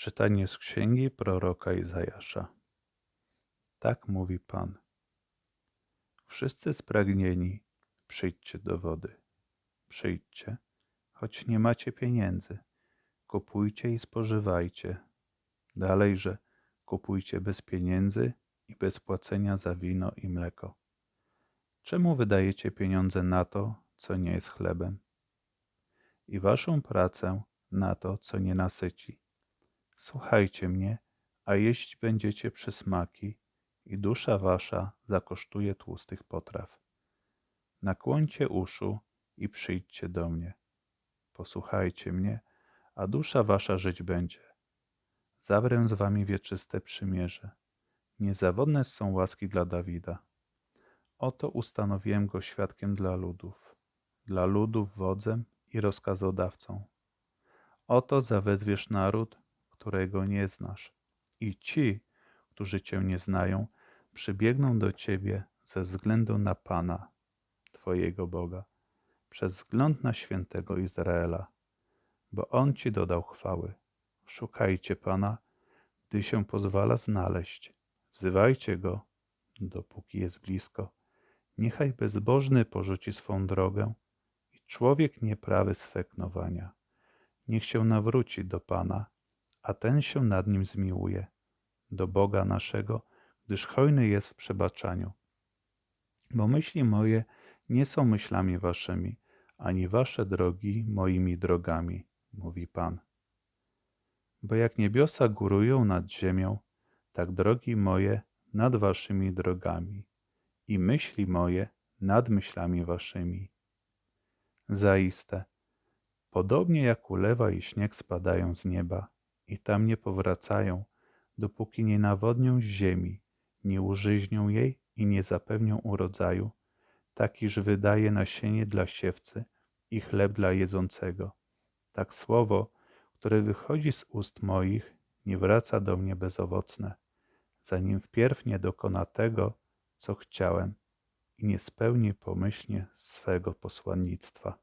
Czytanie z księgi proroka Izajasza. Tak mówi Pan. Wszyscy spragnieni, przyjdźcie do wody. Przyjdźcie, choć nie macie pieniędzy. Kupujcie i spożywajcie. Dalejże kupujcie bez pieniędzy i bez płacenia za wino i mleko. Czemu wydajecie pieniądze na to, co nie jest chlebem? I waszą pracę na to, co nie nasyci Słuchajcie mnie, a jeść będziecie przysmaki i dusza wasza zakosztuje tłustych potraw. Nakłońcie uszu i przyjdźcie do mnie. Posłuchajcie mnie, a dusza wasza żyć będzie. Zawrę z wami wieczyste przymierze. Niezawodne są łaski dla Dawida. Oto ustanowiłem go świadkiem dla ludów, dla ludów wodzem i rozkazodawcą. Oto zawezwiesz naród, którego nie znasz. I ci, którzy Cię nie znają, przybiegną do Ciebie ze względu na Pana, Twojego Boga, przez wzgląd na świętego Izraela, bo On Ci dodał chwały. Szukajcie Pana, gdy się pozwala znaleźć. Wzywajcie Go, dopóki jest blisko. Niechaj bezbożny porzuci swą drogę i człowiek nieprawy swe knowania. Niech się nawróci do Pana, a ten się nad nim zmiłuje, do Boga naszego, gdyż hojny jest w przebaczaniu. Bo myśli moje nie są myślami waszymi, ani wasze drogi moimi drogami, mówi Pan. Bo jak niebiosa górują nad ziemią, tak drogi moje nad waszymi drogami i myśli moje nad myślami waszymi. Zaiste, podobnie jak ulewa i śnieg spadają z nieba, i tam nie powracają, dopóki nie nawodnią ziemi, nie użyźnią jej i nie zapewnią urodzaju, takiż wydaje nasienie dla siewcy i chleb dla jedzącego. Tak słowo, które wychodzi z ust moich, nie wraca do mnie bezowocne, zanim wpierw nie dokona tego, co chciałem i nie spełni pomyślnie swego posłannictwa.